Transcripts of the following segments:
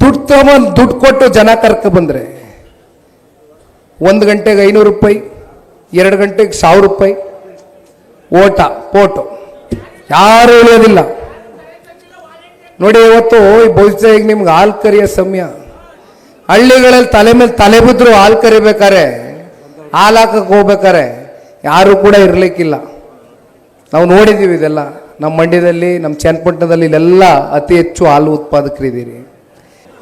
ದುಡ್ಡು ತಗೊಂಬಂದು ದುಡ್ಡು ಕೊಟ್ಟು ಜನ ಕರ್ಕ ಬಂದ್ರೆ ಒಂದು ಗಂಟೆಗೆ ಐನೂರು ರೂಪಾಯಿ, ಎರಡು ಗಂಟೆಗೆ ಸಾವಿರ ರೂಪಾಯಿ, ಓಟ ಪೋಟು ಯಾರು ಉಳಿಯೋದಿಲ್ಲ ನೋಡಿ, ಇವತ್ತು ಬಹುಶಃ ಈಗ ನಿಮ್ಗೆ ಹಾಲು ಕರಿಯೋ ಸಮಯ. ಹಳ್ಳಿಗಳಲ್ಲಿ ತಲೆ ಮೇಲೆ ತಲೆ ಬಿದ್ರು ಹಾಲು ಕರಿಬೇಕಾರೆ ಹಾಲು ಹಾಕಕ್ಕೆ ಹೋಗ್ಬೇಕಾರೆ ಯಾರು ಕೂಡ ಇರ್ಲಿಕ್ಕಿಲ್ಲ. ನಾವು ನೋಡಿದ್ದೀವಿ ಇದೆಲ್ಲ. ನಮ್ಮ ಮಂಡ್ಯದಲ್ಲಿ, ನಮ್ಮ ಚನ್ನಪಟ್ಟಣದಲ್ಲಿ ಇಲ್ಲೆಲ್ಲ ಅತಿ ಹೆಚ್ಚು ಹಾಲು ಉತ್ಪಾದಕರಿದ್ದೀರಿ.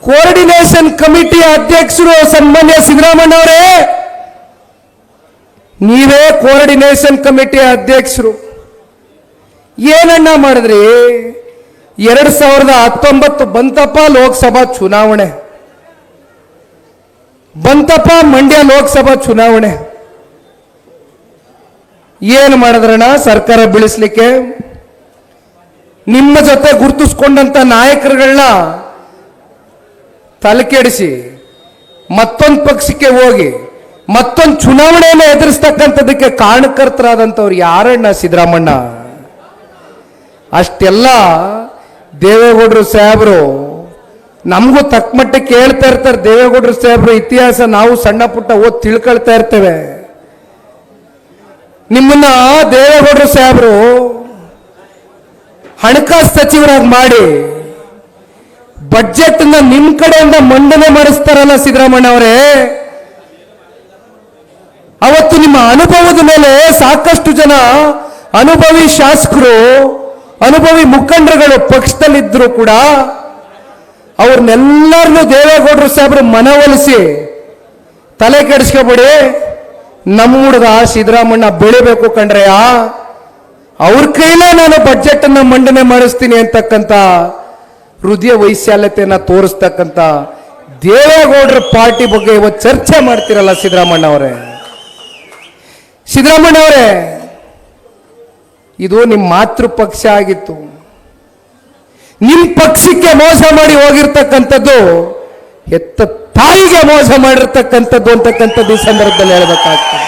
ಕೋಆರ್ಡಿನೇಷನ್ ಕಮಿಟಿ ಅಧ್ಯಕ್ಷರು ಸನ್ಮಾನ್ಯ ಸಿದ್ದರಾಮಯ್ಯ ಅವರೇ, ನೀವೇ ಕೋಆರ್ಡಿನೇಷನ್ ಕಮಿಟಿ ಅಧ್ಯಕ್ಷರು. ಏನಣ್ಣ ಮಾಡಿದ್ರಿ? ಎರಡ್ ಸಾವಿರದ ಹತ್ತೊಂಬತ್ತು ಬಂತಪ್ಪ ಲೋಕಸಭಾ ಚುನಾವಣೆ. ಬಂತಪ್ಪ ಮಂಡ್ಯ ಲೋಕಸಭಾ ಚುನಾವಣೆ. ಏನು ಮಾಡಿದ್ರಣ್ಣ ಸರ್ಕಾರ ಬೀಳಿಸ್ಲಿಕ್ಕೆ? ನಿಮ್ಮ ಜೊತೆ ಗುರುತಿಸ್ಕೊಂಡಂತ ನಾಯಕರುಗಳನ್ನ ತಲೆಕೆಡಿಸಿ ಮತ್ತೊಂದು ಪಕ್ಷಕ್ಕೆ ಹೋಗಿ, ಮತ್ತೊಂದು ಚುನಾವಣೆಯನ್ನು ಎದುರಿಸ್ತಕ್ಕಂಥದ್ದಕ್ಕೆ ಕಾರಣಕರ್ತರಾದಂಥವ್ರು ಯಾರಣ್ಣ ಸಿದ್ದರಾಮಣ್ಣ? ಅಷ್ಟೆಲ್ಲ ದೇವೇಗೌಡರು ಸಾಹೇಬರು ನಮಗೂ ತಕ್ಕ ಮಟ್ಟಕ್ಕೆ ಹೇಳ್ತಾ ಇರ್ತಾರೆ. ದೇವೇಗೌಡರು ಸಾಹೇಬರು ಇತಿಹಾಸ ನಾವು ಸಣ್ಣ ಪುಟ್ಟ ಓದ್ ತಿಳ್ಕೊಳ್ತಾ ಇರ್ತೇವೆ. ನಿಮ್ಮನ್ನ ದೇವೇಗೌಡರು ಸಾಹೇಬರು ಹಣಕಾಸು ಸಚಿವರಾಗಿ ಮಾಡಿ ಬಜೆಟ್ನ ನಿಮ್ ಕಡೆಯಿಂದ ಮಂಡನೆ ಮಾಡಿಸ್ತಾರಲ್ಲ ಸಿದ್ದರಾಮಣ್ಣ ಅವರೇ. ಅವತ್ತು ನಿಮ್ಮ ಅನುಭವದ ಮೇಲೆ ಸಾಕಷ್ಟು ಜನ ಅನುಭವಿ ಶಾಸಕರು, ಅನುಭವಿ ಮುಖಂಡರುಗಳು ಪಕ್ಷದಲ್ಲಿದ್ದರೂ ಕೂಡ ಅವ್ರನ್ನೆಲ್ಲರನ್ನೂ ದೇವೇಗೌಡರು ಸಾಹೇಬರು ಮನವೊಲಿಸಿ ತಲೆ ಕೆಡಿಸ್ಕೊಬೇಡಿ. ನಮ್ಮ ಹುಡುಗ ಸಿದ್ದರಾಮಣ್ಣ ಬೆಳಿಬೇಕು ಕಂಡ್ರೆಯ ಅವ್ರ ಕೈಲೇ ನಾನು ಬಜೆಟ್ ಅನ್ನ ಮಂಡನೆ ಮಾಡಿಸ್ತೀನಿ ಅಂತಕ್ಕಂಥ ಹೃದಯ ವೈಶಾಲ್ಯತೆಯನ್ನ ತೋರಿಸ್ತಕ್ಕಂಥ ದೇವೇಗೌಡರ ಪಾರ್ಟಿ ಬಗ್ಗೆ ಇವತ್ತು ಚರ್ಚೆ ಮಾಡ್ತಿರಲ್ಲ ಸಿದ್ದರಾಮಣ್ಣ ಅವರೇ ಸಿದ್ದರಾಮಣ್ಣ ಅವರೇ ಇದು ನಿಮ್ಮ ಮಾತೃ ಪಕ್ಷ ಆಗಿತ್ತು. ನಿಮ್ ಪಕ್ಷಕ್ಕೆ ಮೋಸ ಮಾಡಿ ಹೋಗಿರ್ತಕ್ಕಂಥದ್ದು, ಹೆತ್ತ ತಾಯಿಗೆ ಮೋಸ ಮಾಡಿರ್ತಕ್ಕಂಥದ್ದು ಅಂತಕ್ಕಂಥದ್ದು ಈ ಸಂದರ್ಭದಲ್ಲಿ ಹೇಳ್ಬೇಕಾಗ್ತದೆ.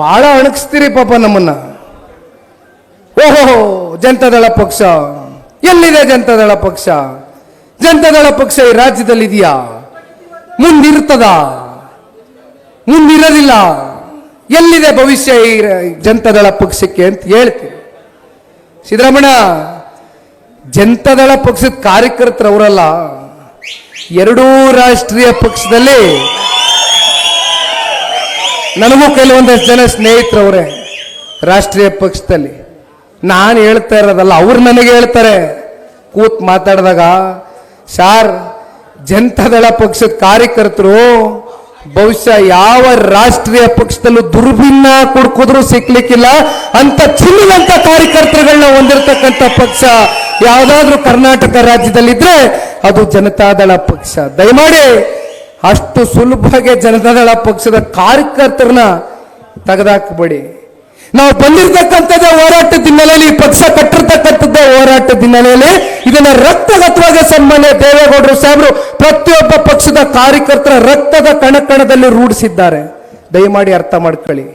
ಬಹಳ ಅಣಗಿಸ್ತೀರಿ ಪಾಪ ನಮ್ಮನ್ನ. ಓಹೋ ಜನತಾದಳ ಪಕ್ಷ, ಎಲ್ಲಿದೆ ಜನತಾದಳ ಪಕ್ಷ? ಜನತಾದಳ ಪಕ್ಷ ಈ ರಾಜ್ಯದಲ್ಲಿ ಇದೆಯಾ ಮುಂದಿರ್ತದ? ಮುಂದಿರೋದಿಲ್ಲ ಎಲ್ಲಿದೆ ಭವಿಷ್ಯ ಈ ಜನತಾದಳ ಪಕ್ಷಕ್ಕೆ ಅಂತ ಹೇಳ್ತೀವಿ. ಸಿದ್ದರಾಮಣ್ಣ ಜನತಾದಳ ಪಕ್ಷದ ಕಾರ್ಯಕರ್ತರು ಅವರಲ್ಲ ಎರಡೂ ರಾಷ್ಟ್ರೀಯ ಪಕ್ಷದಲ್ಲಿ ನನಗೂ ಕೆಲವೊಂದಷ್ಟು ಜನ ಸ್ನೇಹಿತರವ್ರೆ, ರಾಷ್ಟ್ರೀಯ ಪಕ್ಷದಲ್ಲಿ. ನಾನು ಹೇಳ್ತಾ ಇರೋದಲ್ಲ, ಅವ್ರು ನನಗೆ ಹೇಳ್ತಾರೆ. ಕೂತ್ ಮಾತಾಡಿದಾಗ, ಸಾರ್, ಜನತಾದಳ ಪಕ್ಷದ ಕಾರ್ಯಕರ್ತರು ಬಹುಶಃ ಯಾವ ರಾಷ್ಟ್ರೀಯ ಪಕ್ಷದಲ್ಲೂ ದುರ್ಬಿನ್ನ ಕುಡ್ಕಿದ್ರು ಸಿಕ್ಲಿಕ್ಕಿಲ್ಲ. ಅಂತ ಚಿನ್ನದಂತ ಕಾರ್ಯಕರ್ತರುಗಳನ್ನ ಹೊಂದಿರತಕ್ಕಂಥ ಪಕ್ಷ ಯಾವುದಾದ್ರೂ ಕರ್ನಾಟಕ ರಾಜ್ಯದಲ್ಲಿದ್ರೆ ಅದು ಜನತಾದಳ ಪಕ್ಷ. ದಯಮಾಡಿ ಅಷ್ಟು ಸುಲಭವಾಗಿ ಜನತಾದಳ ಪಕ್ಷದ ಕಾರ್ಯಕರ್ತರನ್ನ ತೆಗೆದಾಕಬೇಡಿ. ನಾವು ಬಂದಿರತಕ್ಕಂಥದ್ದೇ ಹೋರಾಟದ ಹಿನ್ನೆಲೆಯಲ್ಲಿ ಪಕ್ಷ ಕಟ್ಟಿರ್ತಕ್ಕಂಥದ್ದೇ ಹೋರಾಟದ ಹಿನ್ನೆಲೆಯಲ್ಲಿ ಇದನ್ನ ರಕ್ತಗತವಾಗಿ ಸನ್ಮಾನ್ಯ ದೇವೇಗೌಡರು ಸಾಹೇಬರು ಪ್ರತಿಯೊಬ್ಬ ಪಕ್ಷದ ಕಾರ್ಯಕರ್ತರ ರಕ್ತದ ಕಣಕಣದಲ್ಲಿ ರೂಢಿಸಿದ್ದಾರೆ. ದಯಮಾಡಿ ಅರ್ಥ ಮಾಡ್ಕೊಳ್ಳಿ.